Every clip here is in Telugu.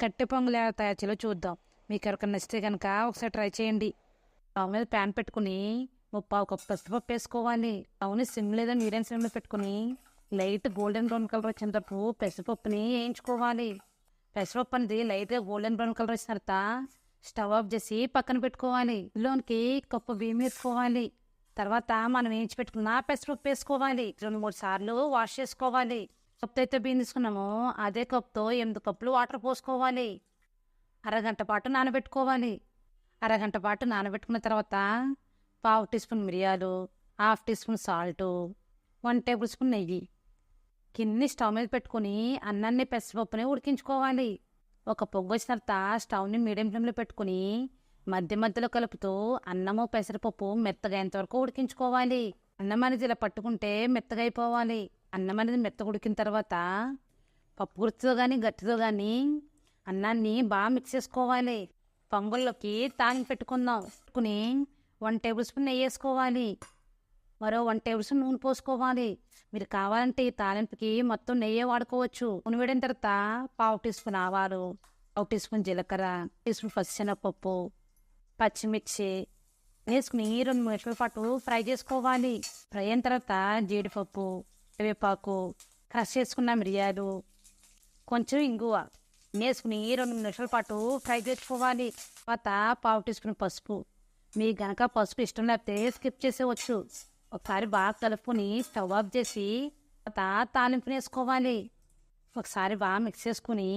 కట్టె పొంగులు ఎలా తయారు చేయాలో చూద్దాం. మీకు ఎవరికైనా నచ్చితే కనుక ఒకసారి ట్రై చేయండి. స్టవ్ మీద ప్యాన్ పెట్టుకుని ముప్పావు కప్పు పెసరపప్పు వేసుకోవాలి. అవును సిమ్ లేదా మీడియం సిమ్లో పెట్టుకుని లైట్ గోల్డెన్ బ్రౌన్ కలర్ వచ్చినప్పుడు పెసరపప్పుని వేయించుకోవాలి. పెసరపప్పు అనేది లైట్గా గోల్డెన్ బ్రౌన్ కలర్ వచ్చిన తర్వాత స్టవ్ ఆఫ్ చేసి పక్కన పెట్టుకోవాలి. ఇందులోనికి కప్పు బియ్యం వేసుకోవాలి తర్వాత మనం వేయించి పెట్టుకున్న పెసరపప్పు వేసుకోవాలి. రెండు మూడు సార్లు వాష్ చేసుకోవాలి. కప్పు అయితే బియ్యం తీసుకున్నామో అదే కప్తో ఎనిమిది కప్పులు వాటర్ పోసుకోవాలి. అరగంట పాటు నానబెట్టుకోవాలి. అరగంట పాటు నానబెట్టుకున్న తర్వాత పావు టీ స్పూన్ మిరియాలు half teaspoon salt one tablespoon నెయ్యి. కింది స్టవ్ మీద పెట్టుకుని అన్నాన్ని పెసరపప్పుని ఉడికించుకోవాలి. ఒక పొగ్గు వచ్చిన తర్వాత స్టవ్ని మీడియం ఫ్లేమ్లో పెట్టుకుని మధ్య మధ్యలో కలుపుతూ అన్నము పెసరపప్పు మెత్తగా వరకు ఉడికించుకోవాలి. అన్నం అనేది ఇలా పట్టుకుంటే మెత్తగా అయిపోవాలి అన్నం అనేది మెత్త ఉడికిన తర్వాత పప్పు గుర్తితో కానీ గట్టితో కానీ అన్నాన్ని బాగా మిక్స్ చేసుకోవాలి. పొంగల్లోకి తాలింపు పెట్టుకుందాం. పెట్టుకుని వన్ టేబుల్ స్పూన్ నెయ్యి వేసుకోవాలి. మరో వన్ టేబుల్ స్పూన్ నూనె పోసుకోవాలి. మీరు కావాలంటే ఈ తాలింపుకి మొత్తం నెయ్యి వాడుకోవచ్చు. నూనె వేడిన తర్వాత పావు టీ స్పూన్ ఆవాలు పావు టీ స్పూన్ జీలకర్ర టీ స్పూన్ పచ్చిశనగపప్పు పచ్చిమిర్చి వేసుకుని రెండు నిమిషాల పాటు ఫ్రై చేసుకోవాలి. ఫ్రై అయిన తర్వాత జీడిపప్పు కరివేపాకు క్రష్ చేసుకున్న మిరియాలు కొంచెం ఇంగువ. వేసుకుని రెండు నిమిషాల పాటు ఫ్రై చేసుకోవాలి. తర్వాత పావు తీసుకుని పసుపు. మీకు గనక పసుపు ఇష్టం లేకపోతే స్కిప్ చేసేవచ్చు ఒకసారి బాగా కలుపుకొని స్టవ్ ఆఫ్ చేసి తర్వాత తాలింపుని వేసుకోవాలి. ఒకసారి బాగా మిక్స్ చేసుకుని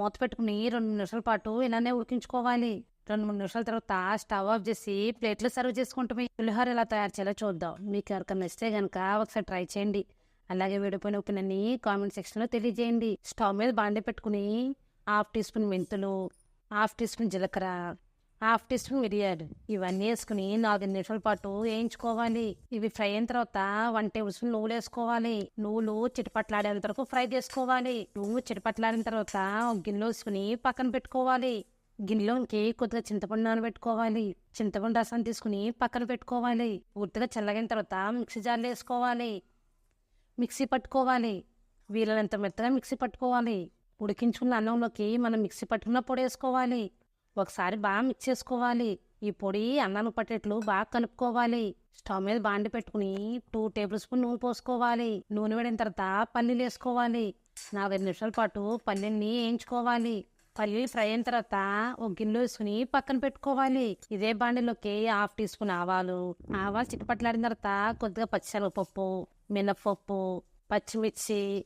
మూత పెట్టుకుని రెండు నిమిషాల పాటు ఇలానే ఉడికించుకోవాలి. రెండు మూడు నిమిషాల తర్వాత స్టవ్ ఆఫ్ చేసి ప్లేట్లో సర్వ్ చేసుకుంటాం. పులిహోర ఎలా తయారు చేయాలో చూద్దాం. మీకు ఎవరికైనా నచ్చితే కనుక ఒకసారి ట్రై చేయండి. అలాగే విడిపోయిన ఒపీనియన్ని కామెంట్ సెక్షన్లో తెలియజేయండి. స్టవ్ మీద బాండే పెట్టుకుని హాఫ్ టీ స్పూన్ మెంతులు హాఫ్ టీ స్పూన్ జీలకర్ర హాఫ్ టీ స్పూన్ మిరియాలు ఇవన్నీ వేసుకుని నాలుగు నిమిషాల పాటు వేయించుకోవాలి. ఇవి ఫ్రై అయిన తర్వాత వన్ టేబుల్ స్పూన్ నువ్వులు వేసుకోవాలి. నువ్వులు చిటపట్లాడేంత వరకు ఫ్రై చేసుకోవాలి. నువ్వు చిటపట్లాడిన తర్వాత ఒక గిన్నెలో వేసుకుని పక్కన పెట్టుకోవాలి. గిన్నెలోకి కొద్దిగా చింతపండు నానబెట్టుకోవాలి. చింతపండు రసం తీసుకుని పక్కన పెట్టుకోవాలి. పూర్తిగా చల్లగిన తర్వాత మిక్సీ జార్లు వేసుకోవాలి. మిక్సీ పట్టుకోవాలి. వీలైనంత మెత్తగా మిక్సీ పట్టుకోవాలి. ఉడికించుకున్న అన్నంలోకి మనం మిక్సీ పట్టుకున్న పొడి వేసుకోవాలి. ఒకసారి బాగా మిక్స్ చేసుకోవాలి. ఈ పొడి అన్నం పట్టేట్లు బాగా కలుపుకోవాలి. స్టవ్ మీద బాండి పెట్టుకుని టూ టేబుల్ స్పూన్ నూనె పోసుకోవాలి. నూనె వేడిన తర్వాత పల్లీలు వేసుకోవాలి. నాలుగైదు నిమిషాల పాటు పల్లీని వేయించుకోవాలి. పల్లీలు ఫ్రై అయిన తర్వాత ఒక గిన్నె వేసుకుని పక్కన పెట్టుకోవాలి. ఇదే బాండిలోకి హాఫ్ టీ స్పూన్ ఆవాలు. ఆవాలు చిట్టుపట్లాడిన తర్వాత కొద్దిగా పచ్చిశనగపప్పు మినపప్పు పచ్చిమిర్చి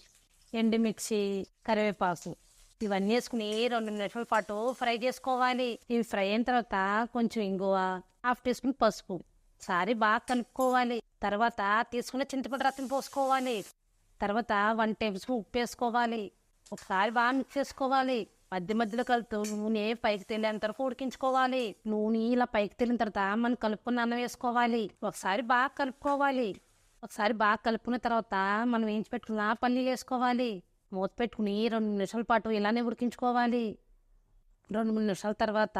ఎండుమిర్చి కరివేపాకు. ఇవన్నీ వేసుకుని రెండు నిమిషాల పాటు ఫ్రై చేసుకోవాలి. ఇవి ఫ్రై అయిన తర్వాత కొంచెం ఇంగువ హాఫ్ టీ స్పూన్ పసుపు. సారి బాగా కలుపుకోవాలి. తర్వాత తీసుకున్న చింతపండు రసం పోసుకోవాలి. తర్వాత వన్ టేబుల్ స్పూన్ ఉప్పు వేసుకోవాలి. ఒకసారి బాగా మిక్స్ చేసుకోవాలి. మధ్య మధ్యలో కలుపుతూ నూనె పైకి తేలేంత వరకు ఉడికించుకోవాలి. నూనె ఇలా పైకి తేలిన తర్వాత మనం కలుపుకున్న అన్నం వేసుకోవాలి. ఒకసారి బాగా కలుపుకోవాలి. ఒకసారి బాగా కలుపుకున్న తర్వాత మనం వేయించి పెట్టుకున్న పల్లీలు వేసుకోవాలి. మూత పెట్టుకుని రెండు నిమిషాల పాటు ఇలానే ఉడికించుకోవాలి. రెండు మూడు నిమిషాల తర్వాత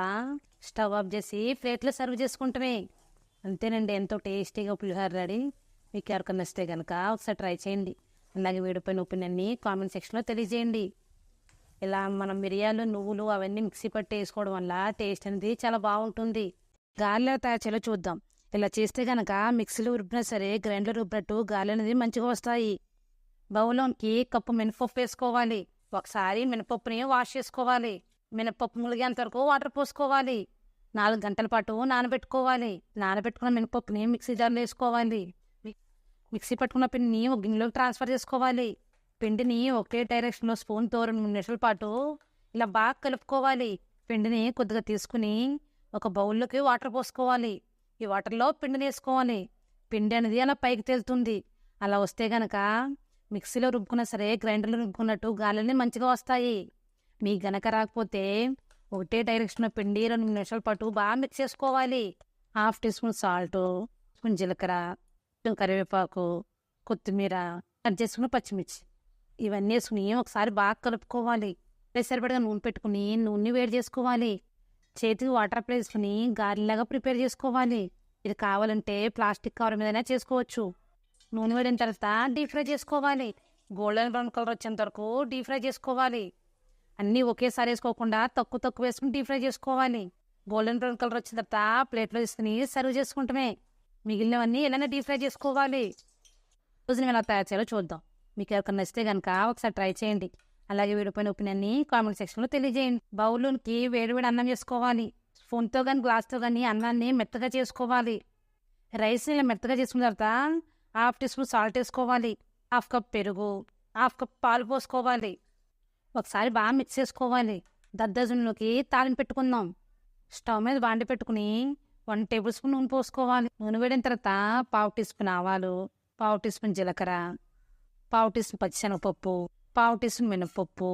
స్టవ్ ఆఫ్ చేసి ప్లేట్లో సర్వ్ చేసుకుంటామే. అంతేనండి ఎంతో టేస్టీగా పులిహోర రెడీ. మీకు ఎవరికైనా నచ్చితే కనుక ఒకసారి ట్రై చేయండి. అలాగే వీడిపోయిన ఒపీనియన్ని కామెంట్ సెక్షన్లో తెలియజేయండి. ఇలా మనం మిరియాలు నువ్వులు అవన్నీ మిక్సీ పట్టి వేసుకోవడం వల్ల టేస్ట్ అనేది చాలా బాగుంటుంది. గాలిలో తయారు చేయాలో చూద్దాం. ఇలా చేస్తే గనక మిక్సీలో రుబ్బినా సరే గ్రైండర్లు రుబ్బినట్టు గాలి అనేది మంచిగా వస్తాయి. బౌల్లోకి కప్పు మినపప్పు వేసుకోవాలి. ఒకసారి మినపప్పుని వాష్ చేసుకోవాలి. మినపప్పు ములిగేంత వరకు వాటర్ పోసుకోవాలి. నాలుగు గంటల పాటు నానబెట్టుకోవాలి. నానబెట్టుకున్న మినపప్పుని మిక్సీ జార్లో వేసుకోవాలి. మిక్సీ పట్టుకున్న పిండిని ఒక గిన్నెలోకి ట్రాన్స్ఫర్ చేసుకోవాలి. పిండిని ఒకే డైరెక్షన్లో స్పూన్తో రెండు మూడు నిమిషాల పాటు ఇలా బాగా కలుపుకోవాలి. పిండిని కొద్దిగా తీసుకుని ఒక బౌల్లోకి వాటర్ పోసుకోవాలి. ఈ వాటర్లో పిండిని వేసుకోవాలి. పిండి అనేది అలా పైకి తేలుతుంది. అలా వస్తే గనక మిక్సీలో రుబ్బుకున్నా సరే గ్రైండర్లో రుబ్బుకున్నట్టు గాలిని మంచిగా వస్తాయి. మీకు గనక రాకపోతే ఒకటే డైరెక్షన్లో పిండి రెండు నిమిషాల పాటు బాగా మిక్స్ చేసుకోవాలి. Half teaspoon salt spoon జీలకర్ర కరివేపాకు కొత్తిమీర కట్ చేసుకున్న పచ్చిమిర్చి. ఇవన్నీ వేసుకుని ఒకసారి బాగా కలుపుకోవాలి. సరిపడగా నూనె పెట్టుకుని నూనె వేడి చేసుకోవాలి. చేతికి వాటర్ ప్లేస్ని గాలిలాగా ప్రిపేర్ చేసుకోవాలి. ఇది కావాలంటే ప్లాస్టిక్ కవర్ మీదైనా చేసుకోవచ్చు. నూనె వేడిన తర్వాత డీప్ ఫ్రై చేసుకోవాలి. గోల్డెన్ బ్రౌన్ కలర్ వచ్చేంత వరకు డీప్ ఫ్రై చేసుకోవాలి. అన్నీ ఒకేసారి వేసుకోకుండా తక్కువ తక్కువ వేసుకుని డీప్ ఫ్రై చేసుకోవాలి. గోల్డెన్ బ్రౌన్ కలర్ వచ్చిన తర్వాత ప్లేట్లో తీసుకుని సర్వ్ చేసుకుంటమే. మిగిలినవన్నీ ఎలానే డీప్ ఫ్రై చేసుకోవాలి. రోజు నేను ఎలా తయారు చేయాలో చూద్దాం. మీకు ఎవరికైనా నచ్చితే కనుక ఒకసారి ట్రై చేయండి. అలాగే వీడిపోయిన ఒపీనియన్ని కామెంట్ సెక్షన్లో తెలియజేయండి. బౌల్లోనికి వేడివేడి అన్నం చేసుకోవాలి. స్పూన్తో కానీ గ్లాస్తో కానీ అన్నాన్ని మెత్తగా చేసుకోవాలి. రైస్ని ఇలా మెత్తగా చేసుకున్న తర్వాత హాఫ్ టీ స్పూన్ సాల్ట్ వేసుకోవాలి. హాఫ్ కప్ పెరుగు హాఫ్ కప్ పాలు పోసుకోవాలి. ఒకసారి బాగా మిక్స్ చేసుకోవాలి. దద్దజున్లోకి తాలిని పెట్టుకుందాం. స్టవ్ మీద బాండి పెట్టుకుని వన్ టేబుల్ స్పూన్ నూనె పోసుకోవాలి. నూనె వేడిన తర్వాత పావు టీ స్పూన్ ఆవాలు పావు టీ స్పూన్ జీలకర్ర పావు టీ స్పూన్ పచ్చిశనగపప్పు పావు టీ స్పూన్ మినపప్పు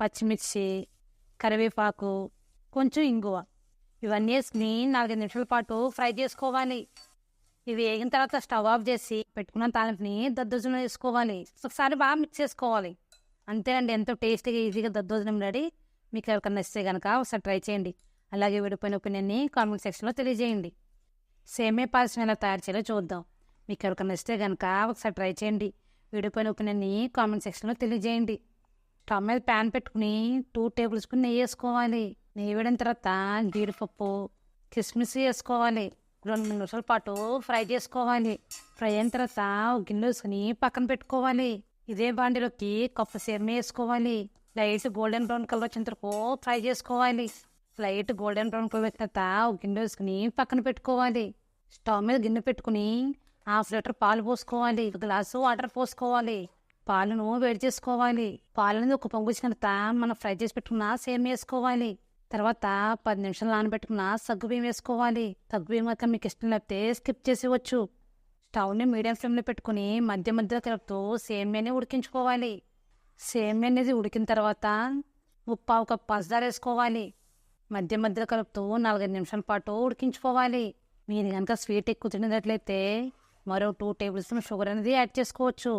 పచ్చిమిర్చి కరివేపాకు కొంచెం ఇంగువ. ఇవన్నీ వేసుకుని నాలుగైదు నిమిషాల పాటు ఫ్రై చేసుకోవాలి. ఇవి వేగిన తర్వాత స్టవ్ ఆఫ్ చేసి పెట్టుకున్న తాలింపుని దద్దోజనం వేసుకోవాలి. ఒకసారి బాగా మిక్స్ చేసుకోవాలి. అంతేనండి ఎంతో టేస్టీగా ఈజీగా దద్దోజనం రెడీ. మీకు ఎవరికైనా నచ్చితే కనుక ఒకసారి ట్రై చేయండి. అలాగే విడిపోయిన ఒపీనియన్ని కామెంట్ సెక్షన్లో తెలియజేయండి. సేమే పాయసం ఎలా తయారు చేయాలో చూద్దాం. మీకు ఎవరికైనా నచ్చితే కనుక ఒకసారి ట్రై చేయండి. విడిపోయిన ఒపీనియన్ని కామెంట్ సెక్షన్లో తెలియజేయండి. స్టవ్ మీద ప్యాన్ పెట్టుకుని టూ టేబుల్ స్పూన్ నెయ్యి వేసుకోవాలి. నెయ్యి వేడిన తర్వాత జీడిపప్పు కిస్మిస్ వేసుకోవాలి. రెండు మూడు నిమిషాల పాటు ఫ్రై చేసుకోవాలి. ఫ్రై అయిన తర్వాత ఒక గిన్నె వేసుకుని పక్కన పెట్టుకోవాలి. ఇదే బాండిలోకి కప్పు సేమ వేసుకోవాలి. లైట్ గోల్డెన్ బ్రౌన్ కలర్ వచ్చిన వరకు ఫ్రై చేసుకోవాలి. లైట్ గోల్డెన్ బ్రౌన్ కలర్ వచ్చిన తర్వాత ఒక గిన్నె వేసుకుని పక్కన పెట్టుకోవాలి. స్టవ్ మీద గిన్నె పెట్టుకుని హాఫ్ లీటర్ పాలు పోసుకోవాలి ఒక గ్లాసు వాటర్ పోసుకోవాలి పాలను వేడి చేసుకోవాలి. పాలని ఒక పొంగు వచ్చిన మనం ఫ్రై చేసి పెట్టుకున్న సేమ్ వేసుకోవాలి. తర్వాత పది నిమిషాలు నానబెట్టుకున్న సగ్గు బియ్యం వేసుకోవాలి. సగ్గు బియ్యం కనుక మీకు ఇష్టం లేకపోతే స్కిప్ చేసేవచ్చు స్టవ్ని మీడియం ఫ్లేమ్లో పెట్టుకుని మధ్య మధ్యలో కలుపుతూ సేమ్యాని ఉడికించుకోవాలి. సేమ్యా అనేది ఉడికిన తర్వాత ముప్పావు ఒక పంచదార వేసుకోవాలి. మధ్య మధ్యలో కలుపుతూ నాలుగైదు నిమిషాల పాటు ఉడికించుకోవాలి. మీరు కనుక స్వీట్ ఎక్కువ తినేటట్లయితే మరో టూ టేబుల్ స్పూన్ షుగర్ అనేది యాడ్ చేసుకోవచ్చు.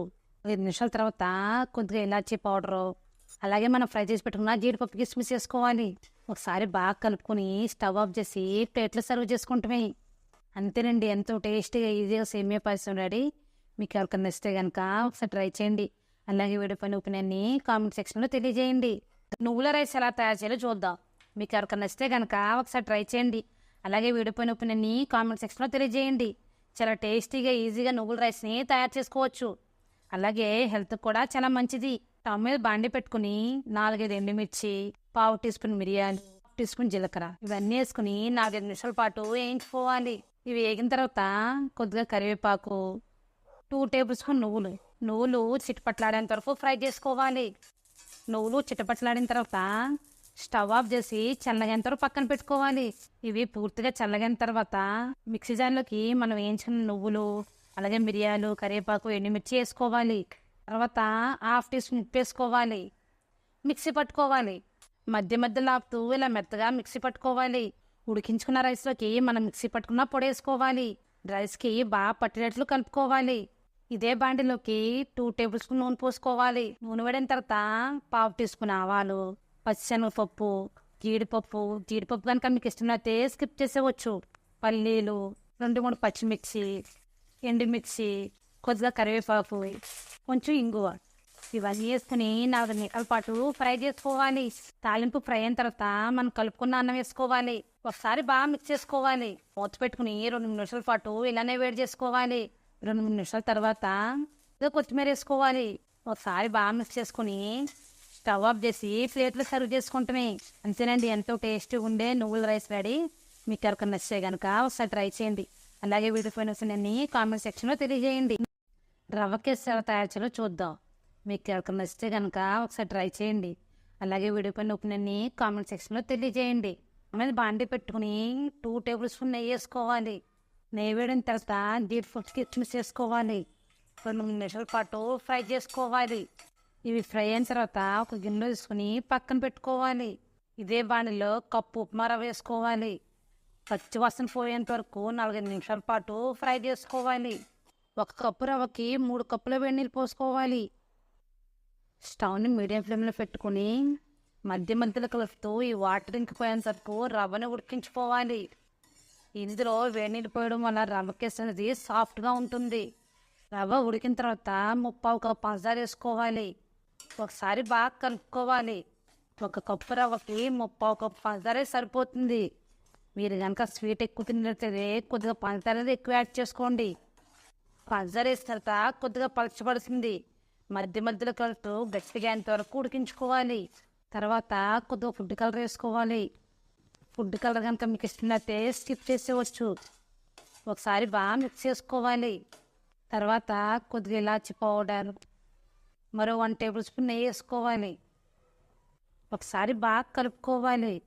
ఐదు నిమిషాల తర్వాత కొద్దిగా ఇలాచీ పౌడరు అలాగే మనం ఫ్రై చేసి పెట్టుకున్న జీడిపప్పు కిస్మిస్ చేసుకోవాలి. ఒకసారి బాగా కలుపుకొని స్టవ్ ఆఫ్ చేసి ప్లేట్లో సర్వ్ చేసుకుంటామే. అంతేనండి ఎంతో టేస్టీగా ఈజీగా సేమియా పాయసం రెడీ. మీకు ఎవరికైనా నచ్చితే కనుక ఒకసారి ట్రై చేయండి. అలాగే వీడియో పైన ఒపీనియన్ని కామెంట్ సెక్షన్లో తెలియజేయండి. నువ్వుల రైస్ ఎలా తయారు చేయాలో చూద్దాం. మీకు ఎవరికైనా నచ్చితే కనుక ఒకసారి ట్రై చేయండి. అలాగే వీడియో పైన ఒపీనియన్ని కామెంట్ సెక్షన్లో తెలియజేయండి. చాలా టేస్టీగా ఈజీగా నువ్వుల రైస్ని తయారు చేసుకోవచ్చు. అలాగే హెల్త్ కూడా చాలా మంచిది. స్టవ్ మీద బాండి పెట్టుకుని నాలుగైదు ఎండుమిర్చి పావు టీ స్పూన్ మిరియాలు టీ స్పూన్ జీలకర్ర ఇవన్నీ వేసుకుని నాలుగైదు నిమిషాల పాటు వేయించుకోవాలి. ఇవి వేగిన తర్వాత కొద్దిగా కరివేపాకు టూ టేబుల్ స్పూన్ నువ్వులు. నువ్వులు చిటపట్లాడేంత వరకు ఫ్రై చేసుకోవాలి. నువ్వులు చిటపట్లాడిన తర్వాత స్టవ్ ఆఫ్ చేసి చల్లగైన తర్వాత పక్కన పెట్టుకోవాలి. ఇవి పూర్తిగా చల్లగైన తర్వాత మిక్సీ జార్లోకి మనం వేయించిన నువ్వులు అలాగే మిరియాలు కరివేపాకు ఎండుమిర్చి వేసుకోవాలి. తర్వాత హాఫ్ టీ స్పూన్ ఉప్పు వేసుకోవాలి. మిక్సీ పట్టుకోవాలి. మధ్య మధ్యలో ఆపుతూ ఇలా మెత్తగా మిక్సీ పట్టుకోవాలి. ఉడికించుకున్న రైస్లోకి మనం మిక్సీ పట్టుకున్న పొడి వేసుకోవాలి. రైస్కి బాగా పట్టినట్లు కలుపుకోవాలి. ఇదే బాండిలోకి టూ టేబుల్ స్పూన్ నూనె పోసుకోవాలి. నూనె వేడిన తర్వాత పావు టీ స్పూన్ ఆవాలు పచ్చిశనగపప్పు జీడిపప్పు జీడిపప్పు కనుక మీకు ఇష్టమైతే స్కిప్ చేసేవచ్చు. పల్లీలు రెండు మూడు పచ్చిమిర్చి ఎండుమిర్చి కొద్దిగా కరివేపాకు కొంచెం ఇంగువ. ఇవన్నీ వేసుకుని నాలుగు నిమిషాల పాటు ఫ్రై చేసుకోవాలి. తాలింపు ఫ్రై అయిన తర్వాత మనం కలుపుకున్న అన్నం వేసుకోవాలి. ఒకసారి బాగా మిక్స్ చేసుకోవాలి. మూత పెట్టుకుని రెండు మూడు నిమిషాల పాటు ఇలానే వేడి చేసుకోవాలి. రెండు మూడు నిమిషాల తర్వాత కొత్తిమీర వేసుకోవాలి. ఒకసారి బాగా మిక్స్ చేసుకుని స్టవ్ ఆఫ్ చేసి ప్లేట్లో సర్వ్ చేసుకుంటామే. అంతేనండి ఎంతో టేస్ట్ ఉండే నువ్వుల రైస్ రెడీ. మీకు ఎవరికి నచ్చే కనుక ఒకసారి ట్రై చేయండి. అలాగే వీడియో పైన వస్తున్నాయని కామెంట్ సెక్షన్లో తెలియజేయండి. రవ్వ కేసరి ఎలా తయారు చేయాలో చూద్దాం. మీకు ఎవరికి నచ్చితే కనుక ఒకసారి ట్రై చేయండి. అలాగే వీడియో పైన ఒపీనియన్ని కామెంట్ సెక్షన్లో తెలియజేయండి. మీద బాండి పెట్టుకుని టూ టేబుల్ స్పూన్ నెయ్యి వేసుకోవాలి. నెయ్యి వేడిన తర్వాత డీప్ ఫుడ్ కిచ్మిస్ వేసుకోవాలి. కొన్ని నిమిషాల పాటు ఫ్రై చేసుకోవాలి. ఇవి ఫ్రై అయిన తర్వాత ఒక గిన్నె తీసుకుని పక్కన పెట్టుకోవాలి. ఇదే బాణిలో కప్పు ఉప్మా రవ్వ వేసుకోవాలి. పచ్చి వాసన పోయేంత వరకు నాలుగైదు నిమిషాల పాటు ఫ్రై చేసుకోవాలి. ఒక కప్పు రవ్వకి మూడు కప్పుల వేడి నీళ్ళు పోసుకోవాలి. స్టవ్ని మీడియం ఫ్లేమ్లో పెట్టుకుని మధ్య మధ్యలో కలుపుతూ ఈ వాటర్ ఇంకిపోయేంత వరకు రవ్వని ఉడికించుకోవాలి. ఇందులో వేడి నీళ్ళు పోయడం వల్ల రవ్వ కేసు అనేది సాఫ్ట్గా ఉంటుంది. రవ్వ ఉడికిన తర్వాత ముప్పావు కప్పు పంచదార వేసుకోవాలి. ఒకసారి బాగా కలుపుకోవాలి ఒక కప్పు రవ్వకి ముప్పై కప్పు పంచదారే సరిపోతుంది. మీరు కనుక స్వీట్ ఎక్కువ తిన్నట్లయితే కొద్దిగా పంచదార అనేది ఎక్కువ యాడ్ చేసుకోండి. పంచదార వేసిన తర్వాత కొద్దిగా పలచబడుతుంది. మధ్య మధ్యలో కలుపుతూ గట్టిగా అయ్యేంత వరకు ఉడికించుకోవాలి. తర్వాత కొద్దిగా ఫుడ్ కలర్ వేసుకోవాలి. ఫుడ్ కలర్ కనుక మీకు ఇష్టమైతే స్కిప్ చేసేవచ్చు ఒకసారి బాగా మిక్స్ చేసుకోవాలి. తర్వాత కొద్దిగా ఇలాచి పౌడర్ మరో వన్ టేబుల్ స్పూన్ నెయ్యి వేసుకోవాలి. ఒకసారి బాగా కలుపుకోవాలి.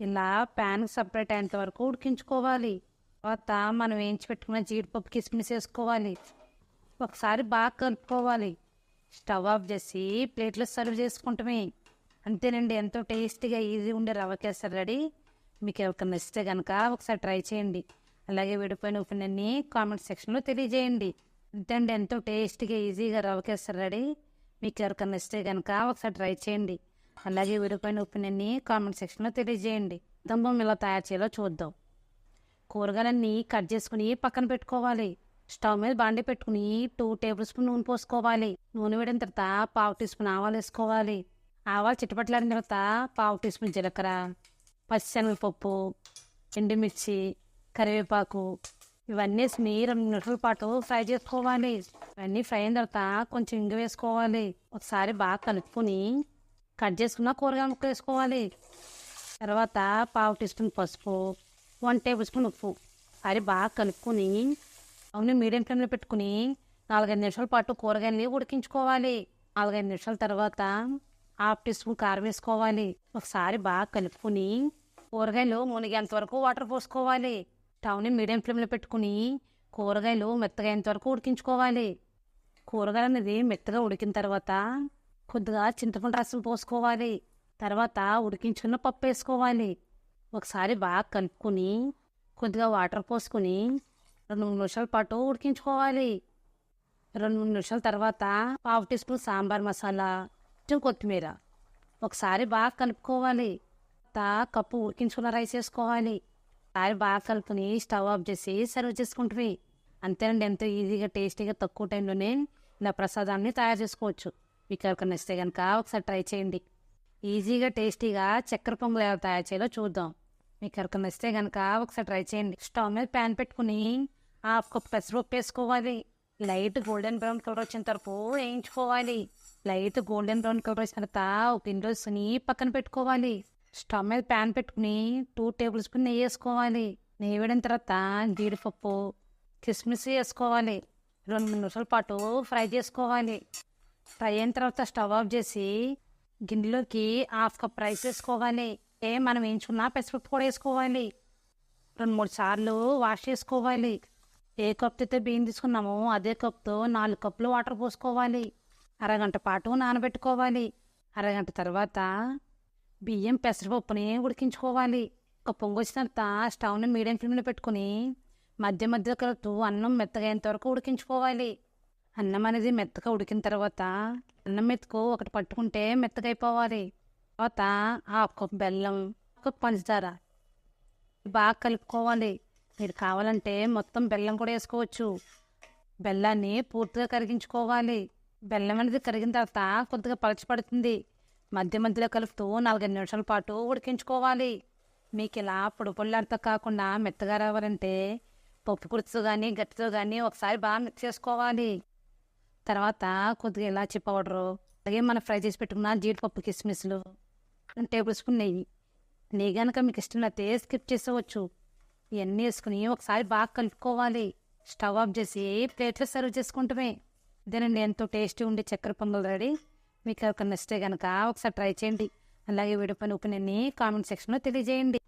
ఇలా ప్యాన్ సపరేట్ అయ్యేంత వరకు ఉడికించుకోవాలి. తర్వాత మనం వేయించి పెట్టుకున్న జీడిపప్పు కిస్మిస్ వేసుకోవాలి. ఒకసారి బాగా కలుపుకోవాలి. స్టవ్ ఆఫ్ చేసి ప్లేట్లో సర్వ్ చేసుకుంటామే. అంతేనండి ఎంతో టేస్టీగా ఈజీ ఉండే రవ్వ కేసరి రెడీ. మీకు ఒక నచ్చితే కనుక ఒకసారి ట్రై చేయండి. అలాగే విడిపోయిన ఒపీనియన్ని కామెంట్ సెక్షన్లో తెలియజేయండి. అంతే అండి ఎంతో టేస్టీగా ఈజీగా రవ్వ కేసరి రెడీ. మీకు ఎవరికైనా ఇస్తే కనుక ఒకసారి ట్రై చేయండి. అలాగే విడిపోయిన ఒపీనియన్ని కామెంట్ సెక్షన్లో తెలియజేయండి. దంబం ఇలా తయారు చేయాలో చూద్దాం. కూరగాయలన్నీ కట్ చేసుకుని పక్కన పెట్టుకోవాలి. స్టవ్ మీద బాండి పెట్టుకుని టూ టేబుల్ స్పూన్ నూనె పోసుకోవాలి. నూనె వేడిన తర్వాత పావు టీ స్పూన్ ఆవాలు వేసుకోవాలి. ఆవాలు చిట్టపట్లాడిన తర్వాత పావు టీ స్పూన్ జీలకర్ర పచ్చిశనగపప్పు ఎండుమిర్చి కరివేపాకు ఇవన్నీ వేసుకుని రెండు నిమిషాల పాటు ఫ్రై చేసుకోవాలి. ఇవన్నీ ఫ్రై అయిన తర్వాత కొంచెం ఇంగ వేసుకోవాలి. ఒకసారి బాగా కలుపుకొని కట్ చేసుకున్న కూరగాయ ముక్క వేసుకోవాలి. తర్వాత పావు టీ స్పూన్ పసుపు వన్ టేబుల్ స్పూన్ ఉప్పు. అది బాగా కలుపుకొని అవును మీడియం ఫ్లేమ్లో పెట్టుకుని నాలుగైదు నిమిషాల పాటు కూరగాయలని ఉడికించుకోవాలి. నాలుగైదు నిమిషాల తర్వాత హాఫ్ టీ స్పూన్ కారం వేసుకోవాలి. ఒకసారి బాగా కలుపుకొని కూరగాయలు మునిగేంత వరకు వాటర్ పోసుకోవాలి. స్టవ్ని మీడియం ఫ్లేమ్లో పెట్టుకుని కూరగాయలు మెత్తగా అయ్యేంత వరకు ఉడికించుకోవాలి. కూరగాయలు అనేది మెత్తగా ఉడికిన తర్వాత కొద్దిగా చింతపండు రసం పోసుకోవాలి. తర్వాత ఉడికించుకున్న పప్పు వేసుకోవాలి. ఒకసారి బాగా కలుపుకొని కొద్దిగా వాటర్ పోసుకొని రెండు మూడు నిమిషాల పాటు ఉడికించుకోవాలి. రెండు మూడు నిమిషాల తర్వాత పావు టీ స్పూన్ సాంబార్ మసాలా కొంచెం కొత్తిమీర. ఒకసారి బాగా కలుపుకోవాలి. తా కప్పు ఉడికించుకున్న రైస్ వేసుకోవాలి. ఒకసారి బాగా కలుపుకొని స్టవ్ ఆఫ్ చేసి సర్వ్ చేసుకుంటుంది అంతేనండి ఎంతో ఈజీగా టేస్టీగా తక్కువ టైంలోనే నా ప్రసాదాన్ని తయారు చేసుకోవచ్చు. మీకు ఎవరికైనా నచ్చితే కనుక ఒకసారి ట్రై చేయండి. ఈజీగా టేస్టీగా చక్కెర పొంగులు ఎలా తయారు చేయాలో చూద్దాం. మీకు ఎవరికైనా నచ్చితే కనుక ఒకసారి ట్రై చేయండి. స్టవ్ మీద ప్యాన్ పెట్టుకుని హాఫ్ కప్ పెసరపప్పు వేసుకోవాలి. లైట్ గోల్డెన్ బ్రౌన్ కలర్ వచ్చిన వరకు వేయించుకోవాలి. లైట్ గోల్డెన్ బ్రౌన్ కలర్ వచ్చిన తర్వాత ఒక ఇండోస్ని పక్కన పెట్టుకోవాలి. స్టవ్ మీద ప్యాన్ పెట్టుకుని టూ టేబుల్ స్పూన్ నెయ్యి వేసుకోవాలి. నెయ్యి వేడిన తర్వాత జీడిపప్పు కిస్మిస్ వేసుకోవాలి. రెండు మూడు నిమిషాల పాటు ఫ్రై చేసుకోవాలి. ఫ్రై అయిన తర్వాత స్టవ్ ఆఫ్ చేసి గిన్నెలోకి హాఫ్ కప్ రైస్ వేసుకోవాలి. ఏ మనం వేయించుకున్న పెసరపప్పు కూడా వేసుకోవాలి. రెండు మూడు సార్లు వాష్ చేసుకోవాలి. ఏ కప్తో అయితే బియ్యం తీసుకున్నామో అదే కప్తో నాలుగు కప్పులు వాటర్ పోసుకోవాలి. అరగంట పాటు నానబెట్టుకోవాలి. అరగంట తర్వాత బియ్యం పెసరపప్పుని ఉడికించుకోవాలి. ఒక పొంగు వచ్చిన తర్వాత స్టవ్ని మీడియం ఫ్లేమ్లో పెట్టుకుని మధ్య మధ్యలో కలుపుతూ అన్నం మెత్తగా వరకు ఉడికించుకోవాలి. అన్నం అనేది మెత్తగా ఉడికిన తర్వాత అన్నం మెత్తకు ఒకటి పట్టుకుంటే మెత్తగా అయిపోవాలి తర్వాత హాఫ్ కప్ బెల్లం ఒక పంచదార బాగా కలుపుకోవాలి. మీరు కావాలంటే మొత్తం బెల్లం కూడా వేసుకోవచ్చు. బెల్లాన్ని పూర్తిగా కరిగించుకోవాలి. బెల్లం అనేది కరిగిన తర్వాత కొద్దిగా పలచపడుతుంది మధ్య మధ్యలో కలుపుతూ నాలుగైదు నిమిషాల పాటు ఉడికించుకోవాలి. మీకు ఇలా పొడి పొల్లాడితో కాకుండా మెత్తగా రావాలంటే పప్పు పులుసు కానీ గట్టితో కానీ ఒకసారి బాగా మిక్స్ చేసుకోవాలి. తర్వాత కొద్దిగా ఇలాచి పౌడరు అలాగే మనం ఫ్రై చేసి పెట్టుకున్న జీడిపప్పు కిస్మిస్లు టేబుల్ స్పూన్ నెయ్యి. నెయ్యి కనుక మీకు ఇష్టం అయితే స్కిప్ చేసేవచ్చు. ఇవన్నీ వేసుకుని ఒకసారి బాగా కలుపుకోవాలి. స్టవ్ ఆఫ్ చేసి ప్లేట్లో సర్వ్ చేసుకుంటమే. ఇదేనండి ఎంతో టేస్టీ ఉండే చక్కెర పొంగల్ రెడీ. మీకు ఎవరికైనా నచ్చితే కనుక ఒకసారి ట్రై చేయండి. అలాగే వీడియో పని ఒపీనియన్ని కామెంట్ సెక్షన్లో తెలియజేయండి.